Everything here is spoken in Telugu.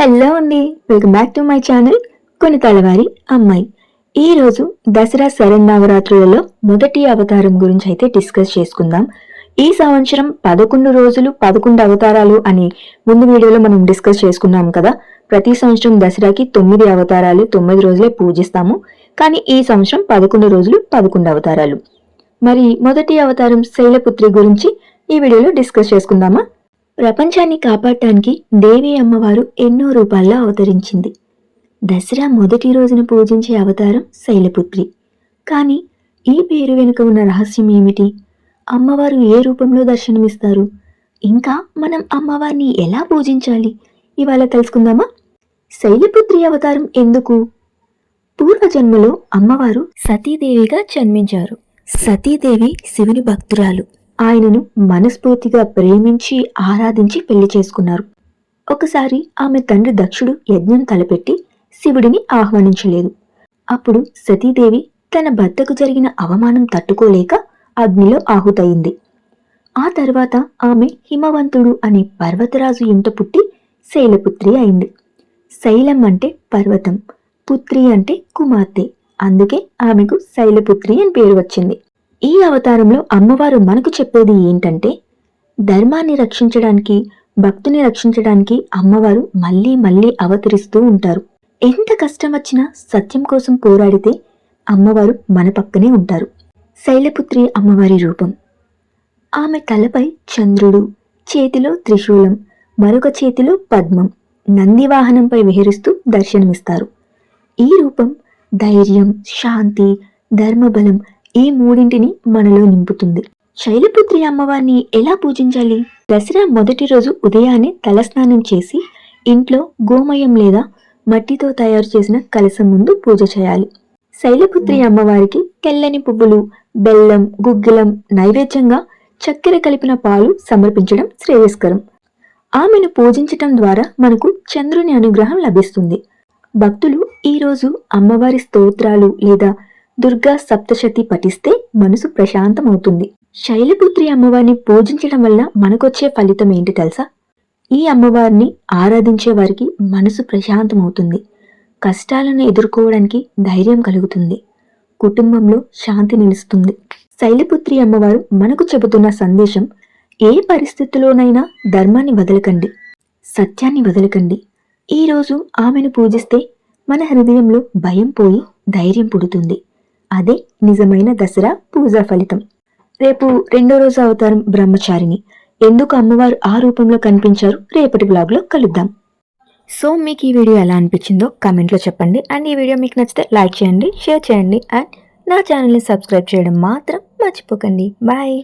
హలో అండి welcome back to my channel కొన్ని తలవారి అమ్మాయి. ఈ రోజు దసరా శరన్నవరాత్రులలో మొదటి అవతారం గురించి అయితే డిస్కస్ చేసుకుందాం. ఈ సంవత్సరం పదకొండు రోజులు పదకొండు అవతారాలు అని ముందు వీడియోలో మనం డిస్కస్ చేసుకున్నాం కదా. ప్రతి సంవత్సరం దసరాకి తొమ్మిది అవతారాలు తొమ్మిది రోజులే పూజిస్తాము. కానీ ఈ సంవత్సరం పదకొండు రోజులు పదకొండు అవతారాలు. మరి మొదటి అవతారం శైలపుత్రి గురించి ఈ వీడియోలో డిస్కస్ చేసుకుందామా? ప్రపంచాన్ని కాపాడటానికి దేవి అమ్మవారు ఎన్నో రూపాల్లో అవతరించింది. దసరా మొదటి రోజున పూజించే అవతారం శైలపుత్రి. కానీ ఈ పేరు వెనుక ఉన్న రహస్యం ఏమిటి? అమ్మవారు ఏ రూపంలో దర్శనమిస్తారు? ఇంకా మనం అమ్మవారిని ఎలా పూజించాలి? ఇవాళ తెలుసుకుందామా? శైలపుత్రి అవతారం ఎందుకు? పూర్వజన్మలో అమ్మవారు సతీదేవిగా జన్మించారు. సతీదేవి శివుని భక్తురాలు. ఆయనను మనస్ఫూర్తిగా ప్రేమించి ఆరాధించి పెళ్ళి చేసుకున్నారు. ఒకసారి ఆమె తండ్రి దక్షుడు యజ్ఞం తలపెట్టి శివుడిని ఆహ్వానించలేదు. అప్పుడు సతీదేవి తన భర్తకు జరిగిన అవమానం తట్టుకోలేక అగ్నిలో ఆహుతయింది. ఆ తర్వాత ఆమె హిమవంతుడు అనే పర్వతరాజు ఇంట పుట్టి శైలపుత్రి అయింది. శైలం అంటే పర్వతం పుత్రి అంటే కుమార్తె అందుకే ఆమెకు శైలపుత్రి అని పేరు వచ్చింది. ఈ అవతారంలో అమ్మవారు మనకు చెప్పేది ఏంటంటే ధర్మాన్ని రక్షించడానికి భక్తుని రక్షించడానికి అమ్మవారు మళ్ళీ మళ్ళీ అవతరిస్తూ ఉంటారు. ఎంత కష్టం వచ్చినా సత్యం కోసం పోరాడితే అమ్మవారు మన పక్కనే ఉంటారు. శైలపుత్రి అమ్మవారి రూపం. ఆమె తలపై చంద్రుడు చేతిలో త్రిశూలం మరొక చేతిలో పద్మం నంది వాహనంపై విహరిస్తూ దర్శనమిస్తారు. ఈ రూపం ధైర్యం శాంతి ధర్మబలం ఈ మూడింటిని మనలో నింపుతుంది. శైలపుత్రి అమ్మవారిని ఎలా పూజించాలి? దసరా మొదటి రోజు ఉదయాన్నే తలస్నానం చేసి ఇంట్లో గోమయం లేదా మట్టితో తయారు చేసిన కలసం ముందు పూజ చేయాలి. శైలపుత్రి అమ్మవారికి తెల్లని పువ్వులు బెల్లం గుగ్గిలం నైవేద్యంగా చక్కెర కలిపిన పాలు సమర్పించడం శ్రేయస్కరం. ఆమెను పూజించటం ద్వారా మనకు చంద్రుని అనుగ్రహం లభిస్తుంది. భక్తులు ఈరోజు అమ్మవారి స్తోత్రాలు లేదా దుర్గా సప్తశతి పఠిస్తే మనసు ప్రశాంతమవుతుంది. శైలపుత్రి అమ్మవారిని పూజించడం వల్ల మనకొచ్చే ఫలితం ఏంటి తెలుసా? ఈ అమ్మవారిని ఆరాధించే వారికి మనసు ప్రశాంతమవుతుంది. కష్టాలను ఎదుర్కోవడానికి ధైర్యం కలుగుతుంది. కుటుంబంలో శాంతి నిలుస్తుంది. శైలపుత్రి అమ్మవారు మనకు చెబుతున్న సందేశం ఏ పరిస్థితిలోనైనా ధర్మాన్ని వదలకండి సత్యాన్ని వదలకండి. ఈరోజు ఆమెను పూజిస్తే మన హృదయంలో భయం పోయి ధైర్యం పుడుతుంది. అదే నిజమైన దసరా పూజా ఫలితం. రేపు రెండో రోజు అవతారం బ్రహ్మచారిని ఎందుకు అమ్మవారు ఆ రూపంలో కనిపించారు? రేపటి బ్లాగ్లో కలుద్దాం. సో మీకు ఈ వీడియో ఎలా అనిపించిందో కమెంట్లో చెప్పండి. అండ్ ఈ వీడియో మీకు నచ్చితే లైక్ చేయండి షేర్ చేయండి. అండ్ నా ఛానల్ని సబ్స్క్రైబ్ చేయడం మాత్రం మర్చిపోకండి. బాయ్